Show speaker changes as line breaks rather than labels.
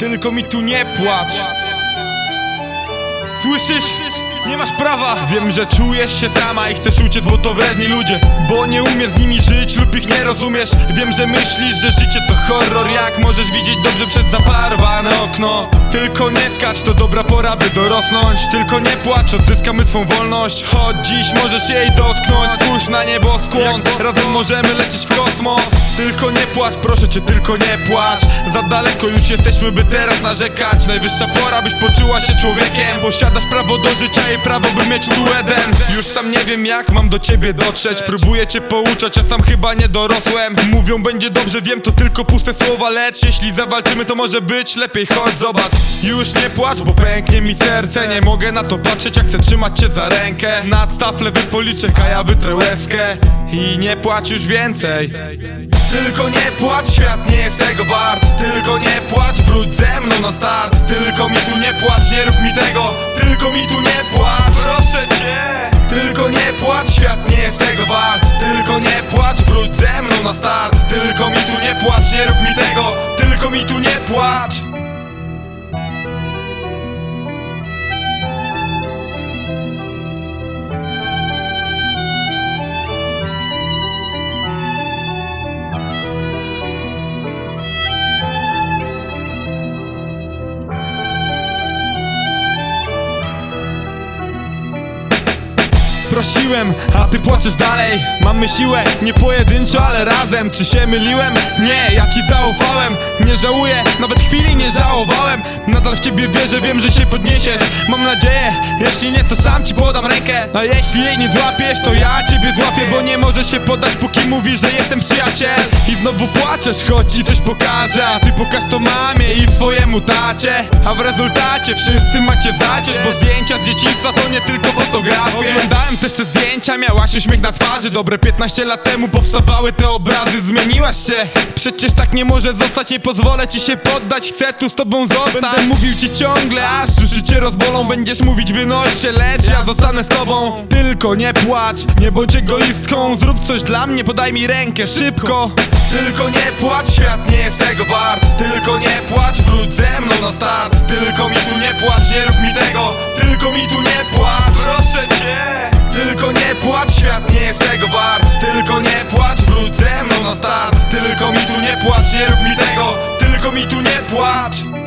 tylko mi tu nie płacz. Słyszysz? Nie masz prawa. Wiem, że czujesz się sama i chcesz uciec, bo to wredni ludzie. Bo nie umiesz z nimi żyć lub ich nie rozumiesz. Wiem, że myślisz, że życie to horror. Jak możesz widzieć dobrze przez zaparowane okno? Tylko nie skacz, to dobra pora, by dorosnąć. Tylko nie płacz, odzyskamy twą wolność. Choć dziś możesz jej dotknąć. Spójrz na niebo skłon. Razem możemy lecieć w kosmos Tylko nie płacz, proszę cię, tylko nie płacz. Za daleko już jesteśmy, by teraz narzekać. Najwyższa pora, byś poczuła się człowiekiem Posiadasz prawo do życia i prawo, by mieć tu jeden Już sam nie wiem jak mam do ciebie dotrzeć. Próbuję cię pouczać, a sam chyba nie dorosłem. Mówią będzie dobrze, wiem to tylko puste słowa. Lecz jeśli zawalczymy to może być lepiej. Chodź zobacz, już nie płacz, bo pęknie mi serce. Nie mogę na to patrzeć, jak chcę trzymać cię za rękę. Nadstaw lewy policzek, a ja wytrę łezkę. I nie płacz już więcej tylko nie płacz, świat nie jest tego wart. Tylko nie płacz, wróć ze mną na start. Tylko mi tu nie płacz, nie rób mi tego. Tylko mi tu nie płacz, proszę cię. Tylko nie płacz, świat nie jest tego wart. Tylko nie płacz, wróć ze mną na start Prosiłem, a ty płaczesz dalej. Mamy siłę, nie pojedynczo, ale razem. Czy się myliłem? Nie, ja ci zaufałem. Nie żałuję, nawet chwili nie żałowałem. Nadal w ciebie wierzę, wiem, że się podniesiesz. Mam nadzieję, jeśli nie, to sam ci podam rękę. A jeśli jej nie złapiesz, to ja ciebie złapię Bo nie możesz się podać, póki mówisz, że jestem przyjaciel. I znowu płaczesz, choć ci coś pokażę. A ty pokaż to mamie i swojemu tacie. A w rezultacie wszyscy macie zacież Bo zdjęcia z dzieciństwa to nie tylko fotografie. Oglądałem też te zdjęcia, miałaś uśmiech na twarzy. Dobre 15 lat temu powstawały te obrazy. Zmieniłaś się, przecież tak nie może zostać. Nie pozwolę ci się poddać, chcę tu z tobą zostać. Będę mówił ci ciągle, aż uszy cię rozbolą. Będziesz mówić wynoś się, lecz ja zostanę z tobą. Tylko nie płacz, nie bądź egoistką. Zrób coś dla mnie, podaj mi rękę, szybko. Tylko nie płacz, świat nie jest tego wart. Tylko nie płacz, wróć ze mną na start. Tylko mi tu nie płacz, nie rób mi tego. Tylko mi tu nie płacz, płacz, nie rób mi tego Tylko mi tu nie płacz